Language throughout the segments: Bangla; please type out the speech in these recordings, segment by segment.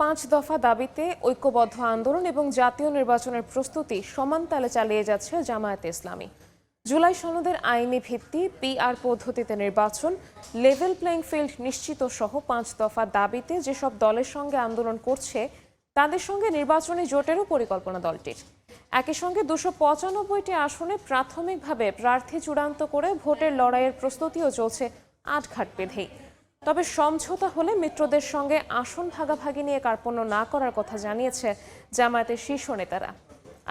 পাঁচ দফা দাবিতে ঐক্যবদ্ধ আন্দোলন এবং জাতীয় নির্বাচনের প্রস্তুতি সমান তালে চালিয়ে যাচ্ছে জামায়াতে ইসলামী। জুলাই সনদের আইনি ভিত্তি পিআর পদ্ধতিতে নির্বাচন লেভেল প্লেইং ফিল্ড নিশ্চিত সহ পাঁচ দফা দাবিতে যেসব দলের সঙ্গে আন্দোলন করছে, তাদের সঙ্গে নির্বাচনী জোটেরও পরিকল্পনা দলটির। একই সঙ্গে দুশো পঁচানব্বইটি আসনে প্রাথমিকভাবে প্রার্থী চূড়ান্ত করে ভোটের লড়াইয়ের প্রস্তুতিও চলছে আটঘাট বেঁধেই। তবে সমঝোতা হলে মিত্রদের সঙ্গে আসন ভাগাভাগি নিয়ে কার্পণ্য না করার কথা জানিয়েছে জামায়াতের শীর্ষ নেতারা।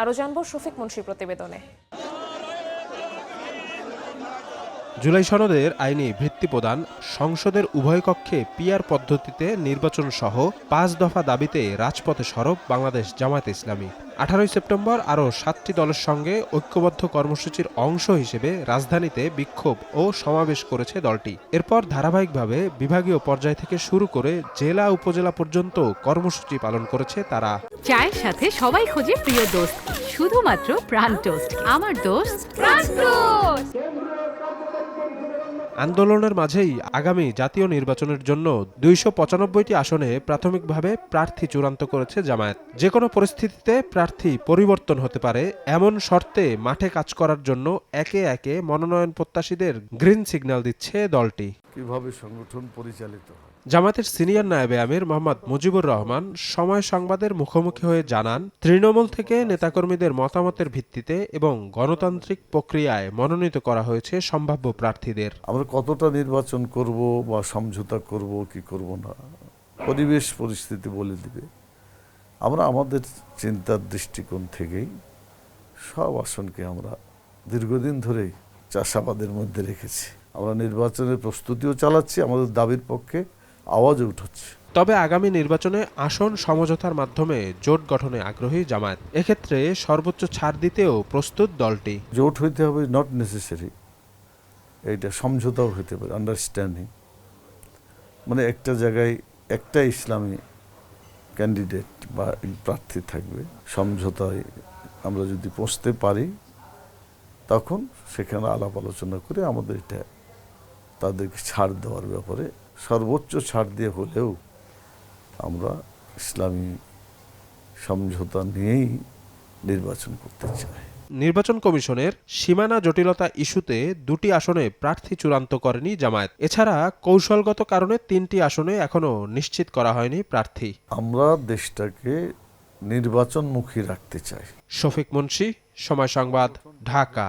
আরও জানব শফিক মুন্সির প্রতিবেদনে। জুলাই সনদের আইনি ভিত্তি প্রদান, সংসদের উভয় কক্ষে পিআর পদ্ধতিতে নির্বাচন সহ পাঁচ দফা দাবিতে রাজপথে সরব বাংলাদেশ জামায়াতে ইসলামী। আঠারোই সেপ্টেম্বর আরও সাতটি দলের সঙ্গে ঐক্যবদ্ধ কর্মসূচির অংশ হিসেবে রাজধানীতে বিক্ষোভ ও সমাবেশ করেছে দলটি। এরপর ধারাবাহিকভাবে বিভাগীয় পর্যায় থেকে শুরু করে জেলা উপজেলা পর্যন্ত কর্মসূচি পালন করেছে তারা। চায়ের সাথে সবাই খোঁজে প্রিয় দোস্ত, শুধুমাত্র প্রাণ টোস্ট। আমার দোস্ত প্রাণ টোস্ট। আন্দোলনের মাঝেই আগামী জাতীয় নির্বাচনের জন্য দুইশো পঁচানব্বইটি আসনে প্রাথমিকভাবে প্রার্থী চূড়ান্ত করেছে জামায়াত। যে কোনো পরিস্থিতিতে প্রার্থী পরিবর্তন হতে পারে, এমন শর্তে মাঠে কাজ করার জন্য একে একে মনোনয়ন প্রত্যাশীদের গ্রিন সিগন্যাল দিচ্ছে দলটি। কীভাবে সংগঠন পরিচালিত জামায়াতের সিনিয়র নায়েবে আমির মোহাম্মদ মুজিবুর রহমান সময় সংবাদের মুখোমুখি হয়ে জানান, তৃণমূল থেকে নেতাকর্মীদের মতামতের ভিত্তিতে এবং গণতান্ত্রিক প্রক্রিয়ায় মনোনীত করা হয়েছে সম্ভাব্য প্রার্থীদের। আমরা কতটা নির্বাচন করব বা সমঝোতা করব, কি করব না, পরিবেশ পরিস্থিতি বলে দিবে। আমরা আমাদের চিন্তার দৃষ্টিকোণ থেকেই সব আসনকে আমরা দীর্ঘদিন ধরেই চাষাবাদের মধ্যে রেখেছি। আমরা নির্বাচনের প্রস্তুতিও চালাচ্ছি, আমাদের দাবির পক্ষে আওয়াজও উঠাচ্ছি তবে আগামী নির্বাচনে আসন সমঝোতার মাধ্যমে জোট গঠনে আগ্রহী জামায়াত। এক্ষেত্রে সর্বোচ্চ ছাড় দিতেও প্রস্তুত দলটি। জোট হইতে হবে নট নেসেসারি এইটা সমঝোতাও হতে পারে আন্ডারস্ট্যান্ডিং মানে একটা জায়গায় একটা ইসলামী ক্যান্ডিডেট বা প্রার্থী থাকবে সমঝোতায় আমরা যদি পৌঁছতে পারি তখন সেখানে আলাপ আলোচনা করে আমাদের এটা তাদেরকে ছাড় দেওয়ার ব্যাপারে সর্বোচ্চ ছাড় দিয়ে হলেও আমরা ইসলামী সমঝোতা নিয়েই নির্বাচন করতে চাই। নির্বাচন কমিশনের সীমানা জটিলতা ইস্যুতে দুটি আসনে প্রার্থী চূড়ান্ত করেনি জামায়াত। এছাড়া কৌশলগত কারণে তিনটি আসনে এখনও নিশ্চিত করা হয়নি প্রার্থী। আমরা দেশটাকে নির্বাচনমুখী রাখতে চাই। শফিক মুন্সি সময় সংবাদ ঢাকা।